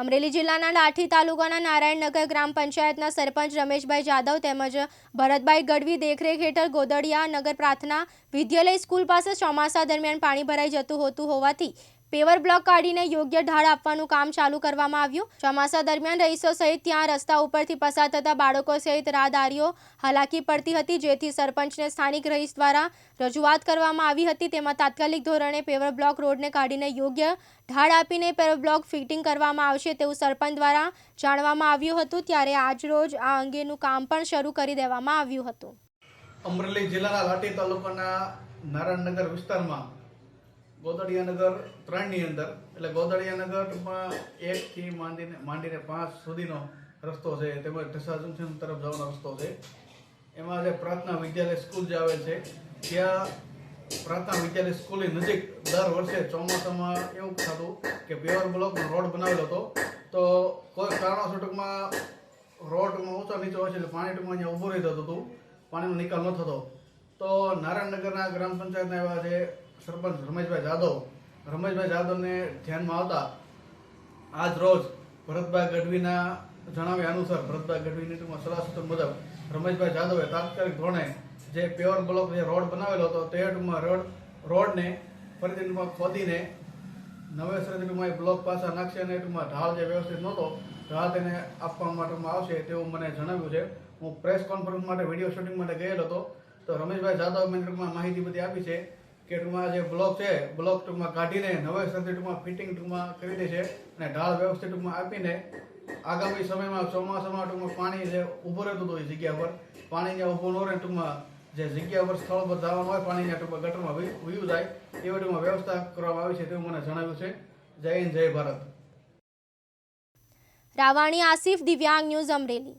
અમરેલી જિલ્લાના લાઠી તાલુકાના નારાયણનગર ગ્રામ પંચાયતના સરપંચ રમેશભાઈ જાદવ તેમજ ભરતભાઈ ગઢવી દેખરેખ હેઠળ ગોદડિયા નગર પ્રાર્થના વિદ્યાલય સ્કૂલ પાસે ચોમાસા દરમિયાન પાણી ભરાઈ જતું હોતું હોવાથી પેવર બ્લોક કાઢીને યોગ્ય ઢાળ આપવાનું કામ ચાલુ કરવામાં આવ્યું. ચોમાસા દરમિયાન રહીશો સહિત ત્યાં રસ્તા ઉપરથી પસાર થતા બાળકો સહિત રાહદારીઓ હાલાકી પડતી હતી, જેથી સરપંચને સ્થાનિક રહીશ દ્વારા રજૂઆત કરવામાં આવી હતી. તેમાં તાત્કાલિક ધોરણે પેવર બ્લોક રોડને કાઢીને યોગ્ય ઢાળ આપીને પેવર બ્લોક ફિટિંગ કરવામાં આવશે તેવું સરપંચ દ્વારા જાણવામાં આવ્યું હતું. ત્યારે આજરોજ આ અંગેનું કામ પણ શરૂ કરી દેવામાં આવ્યું હતું. અમરેલી જિલ્લાના લાઠી તાલુકાના નારાયણનગર વિસ્તારમાં ગોદડિયાનગર ત્રણની અંદર. એટલે ગોદડિયાનગરમાં એકથી માંડીને માંડીને પાંચ સુધીનો રસ્તો છે. તેમજ ઢસા જંકશન તરફ જવાનો રસ્તો છે. એમાં જે પ્રાર્થના વિદ્યાલય સ્કૂલ જે આવેલ છે, ત્યાં પ્રાર્થના વિદ્યાલય સ્કૂલની નજીક દર વર્ષે ચોમાસામાં એવું થતું કે પેવર બ્લોકનો રોડ બનાવેલો હતો. તો કોઈ કારણોસર ટૂંકમાં રોડમાં ઊંચો નીચો હોય છે એટલે પાણી ટૂંકમાં અહીંયા ઊભું રહી જતું હતું. પાણીનો નિકાલ ન થતો. તો નારાયણનગરના ગ્રામ પંચાયતના એવા જે સરપંચ રમેશભાઈ જાદવ. રમેશભાઈ જાદવને ધ્યાનમાં આવતા આજ રોજ ભરતભાઈ ગઢવીના જણાવ્યા અનુસાર, ભરતભાઈ ગઢવીની ટૂંકમાં સલાહ સૂચન મુજબ રમેશભાઈ જાદવે તાત્કાલિક ધોરણે જે પેવર બ્લોક જે રોડ બનાવેલો હતો, તે ટૂંકમાં રોડ રોડને ફરીથી ટૂંકમાં ખોદીને નવેસરથી ટૂંકમાં બ્લોક પાછા નાખશે અને ટૂંકમાં ઢાળ જે વ્યવસ્થિત નહોતો ઢાળ તેને આપવા માટેમાં આવશે તેવું મને જણાવ્યું છે. હું પ્રેસ કોન્ફરન્સ માટે વીડિયો શૂટિંગ માટે ગયેલો હતો. તો રમેશભાઈ જાદવ મેં ટૂંકમાં માહિતી બધી આપી છે. કે ટૂંકમાં જે બ્લોક છે, બ્લોક ટૂંકમાં કાઢીને નવેસરથી ટૂંકમાં ફિટિંગ ટૂંકમાં કરી દે છે અને ઢાળ વ્યવસ્થિત ટૂંકમાં આપીને આગામી સમયમાં ચોમાસામાં ટૂંકમાં પાણી જે ઊભું રહેતું હતું એ જગ્યા પર, પાણી જ્યાં ઊભું ન રહે ટૂંકમાં જે જગ્યા પર સ્થળ પર જવાનું હોય, પાણી જ્યાં ટૂંકમાં ગટરમાં વયું જાય, એવી ટૂંકમાં વ્યવસ્થા કરવામાં આવી છે તેવું મને જણાવ્યું છે. જય હિન્દ, જય ભારત. રાવાણી આસિફ દિવ્યાંગ ન્યૂઝ અમરેલી.